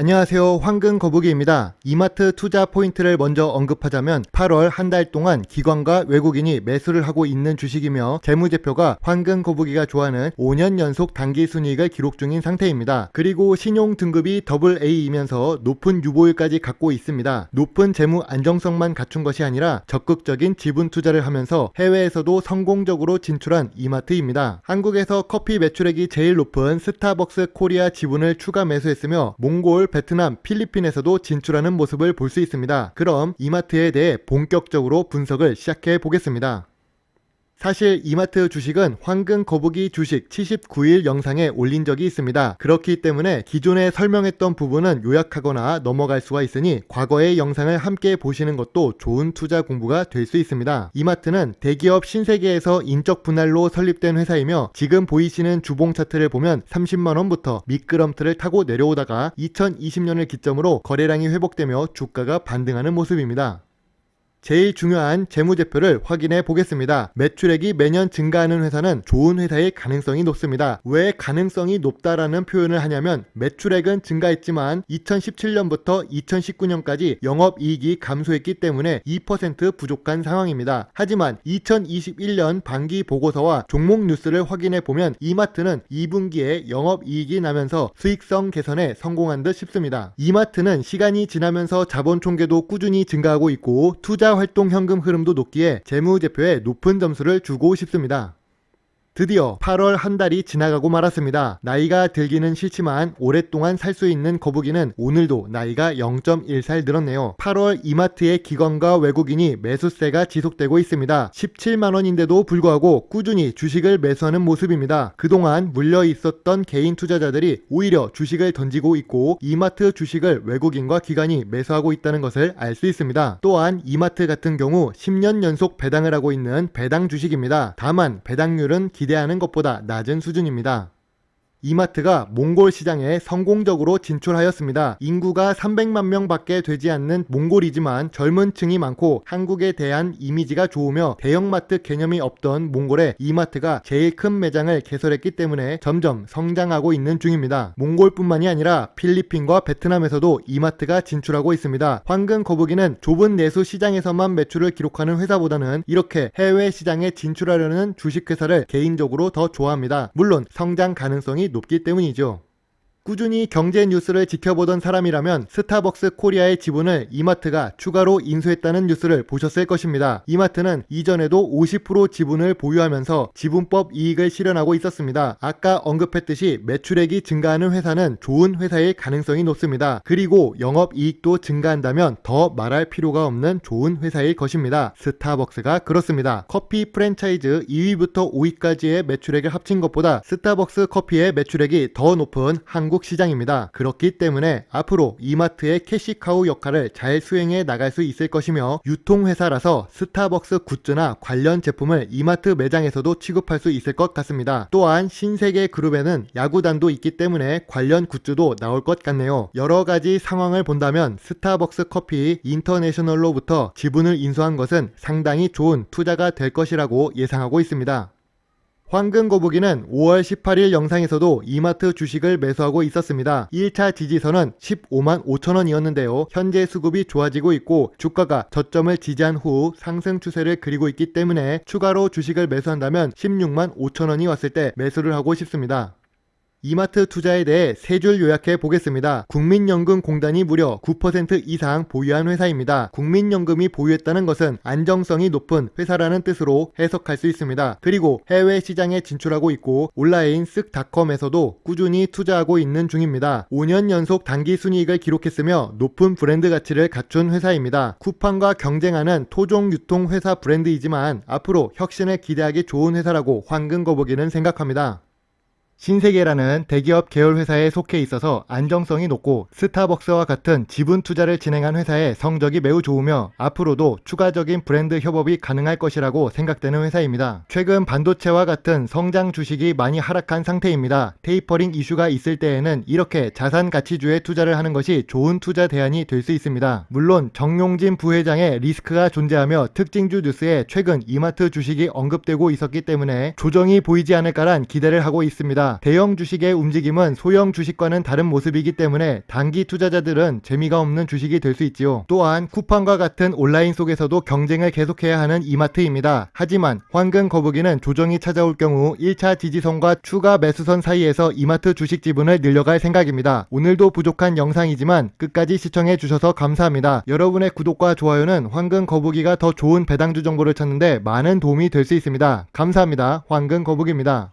안녕하세요. 황금 거북이입니다. 이마트 투자 포인트를 먼저 언급하자면 8월 한 달 동안 기관과 외국인이 매수를 하고 있는 주식이며 재무제표가 황금 거북이가 좋아하는 5년 연속 단기 순이익을 기록 중인 상태입니다. 그리고 신용 등급이 더블 A이면서 높은 유보율까지 갖고 있습니다. 높은 재무 안정성만 갖춘 것이 아니라 적극적인 지분 투자를 하면서 해외에서도 성공적으로 진출한 이마트입니다. 한국에서 커피 매출액이 제일 높은 스타벅스 코리아 지분을 추가 매수했으며 몽골, 베트남, 필리핀에서도 진출하는 모습을 볼 수 있습니다. 그럼 이마트에 대해 본격적으로 분석을 시작해 보겠습니다. 사실 이마트 주식은 황금 거북이 주식 79일 영상에 올린 적이 있습니다. 그렇기 때문에 기존에 설명했던 부분은 요약하거나 넘어갈 수가 있으니 과거의 영상을 함께 보시는 것도 좋은 투자 공부가 될 수 있습니다. 이마트는 대기업 신세계에서 인적 분할로 설립된 회사이며 지금 보이시는 주봉 차트를 보면 30만원부터 미끄럼틀을 타고 내려오다가 2020년을 기점으로 거래량이 회복되며 주가가 반등하는 모습입니다. 제일 중요한 재무제표를 확인해 보겠습니다. 매출액이 매년 증가하는 회사는 좋은 회사일 가능성이 높습니다. 왜 가능성이 높다라는 표현을 하냐면 매출액은 증가했지만 2017년부터 2019년까지 영업이익이 감소했기 때문에 2% 부족한 상황입니다. 하지만 2021년 반기 보고서와 종목 뉴스를 확인해 보면 이마트는 2분기에 영업이익이 나면서 수익성 개선에 성공한 듯 싶습니다. 이마트는 시간이 지나면서 자본 총계도 꾸준히 증가하고 있고 투자 활동 현금 흐름도 높기에 재무제표에 높은 점수를 주고 싶습니다. 드디어 8월 한 달이 지나가고 말았습니다. 나이가 들기는 싫지만 오랫동안 살 수 있는 거북이는 오늘도 나이가 0.1살 늘었네요. 8월 이마트의 기관과 외국인이 매수세가 지속되고 있습니다. 17만원인데도 불구하고 꾸준히 주식을 매수하는 모습입니다. 그동안 물려 있었던 개인 투자자들이 오히려 주식을 던지고 있고 이마트 주식을 외국인과 기관이 매수하고 있다는 것을 알 수 있습니다. 또한 이마트 같은 경우 10년 연속 배당을 하고 있는 배당 주식입니다. 다만 배당률은 기대 하는 것보다 낮은 수준입니다. 이마트가 몽골 시장에 성공적으로 진출하였습니다. 인구가 300만 명 밖에 되지 않는 몽골이지만 젊은 층이 많고 한국에 대한 이미지가 좋으며 대형마트 개념이 없던 몽골에 이마트가 제일 큰 매장을 개설했기 때문에 점점 성장하고 있는 중입니다. 몽골뿐만이 아니라 필리핀과 베트남에서도 이마트가 진출하고 있습니다. 황금 거북이는 좁은 내수 시장에서만 매출을 기록하는 회사보다는 이렇게 해외 시장에 진출하려는 주식회사를 개인적으로 더 좋아합니다. 물론 성장 가능성이 높기 때문이죠. 꾸준히 경제 뉴스를 지켜보던 사람이라면 스타벅스 코리아의 지분을 이마트가 추가로 인수했다는 뉴스를 보셨을 것입니다. 이마트는 이전에도 50% 지분을 보유하면서 지분법 이익을 실현하고 있었습니다. 아까 언급했듯이 매출액이 증가하는 회사는 좋은 회사일 가능성이 높습니다. 그리고 영업 이익도 증가한다면 더 말할 필요가 없는 좋은 회사일 것입니다. 스타벅스가 그렇습니다. 커피 프랜차이즈 2위부터 5위까지의 매출액을 합친 것보다 스타벅스 커피의 매출액이 더 높은 한국 시장입니다. 그렇기 때문에 앞으로 이마트의 캐시카우 역할을 잘 수행해 나갈 수 있을 것이며 유통회사라서 스타벅스 굿즈나 관련 제품을 이마트 매장에서도 취급할 수 있을 것 같습니다. 또한 신세계 그룹에는 야구단도 있기 때문에 관련 굿즈도 나올 것 같네요. 여러 가지 상황을 본다면 스타벅스 커피 인터내셔널로부터 지분을 인수한 것은 상당히 좋은 투자가 될 것이라고 예상하고 있습니다. 황금 거북이는 5월 18일 영상에서도 이마트 주식을 매수하고 있었습니다. 1차 지지선은 15만 5천원이었는데요. 현재 수급이 좋아지고 있고 주가가 저점을 지지한 후 상승 추세를 그리고 있기 때문에 추가로 주식을 매수한다면 16만 5천원이 왔을 때 매수를 하고 싶습니다. 이마트 투자에 대해 세 줄 요약해 보겠습니다. 국민연금공단이 무려 9% 이상 보유한 회사입니다. 국민연금이 보유했다는 것은 안정성이 높은 회사라는 뜻으로 해석할 수 있습니다. 그리고 해외 시장에 진출하고 있고 온라인 쓱닷컴에서도 꾸준히 투자하고 있는 중입니다. 5년 연속 단기 순이익을 기록했으며 높은 브랜드 가치를 갖춘 회사입니다. 쿠팡과 경쟁하는 토종 유통 회사 브랜드이지만 앞으로 혁신을 기대하기 좋은 회사라고 황금 거북이는 생각합니다. 신세계라는 대기업 계열 회사에 속해 있어서 안정성이 높고 스타벅스와 같은 지분 투자를 진행한 회사의 성적이 매우 좋으며 앞으로도 추가적인 브랜드 협업이 가능할 것이라고 생각되는 회사입니다. 최근 반도체와 같은 성장 주식이 많이 하락한 상태입니다. 테이퍼링 이슈가 있을 때에는 이렇게 자산 가치주에 투자를 하는 것이 좋은 투자 대안이 될 수 있습니다. 물론 정용진 부회장의 리스크가 존재하며 특징주 뉴스에 최근 이마트 주식이 언급되고 있었기 때문에 조정이 보이지 않을까란 기대를 하고 있습니다. 대형 주식의 움직임은 소형 주식과는 다른 모습이기 때문에 단기 투자자들은 재미가 없는 주식이 될 수 있지요. 또한 쿠팡과 같은 온라인 속에서도 경쟁을 계속해야 하는 이마트입니다. 하지만 황금 거북이는 조정이 찾아올 경우 1차 지지선과 추가 매수선 사이에서 이마트 주식 지분을 늘려갈 생각입니다. 오늘도 부족한 영상이지만 끝까지 시청해 주셔서 감사합니다. 여러분의 구독과 좋아요는 황금 거북이가 더 좋은 배당주 정보를 찾는데 많은 도움이 될 수 있습니다. 감사합니다. 황금 거북입니다.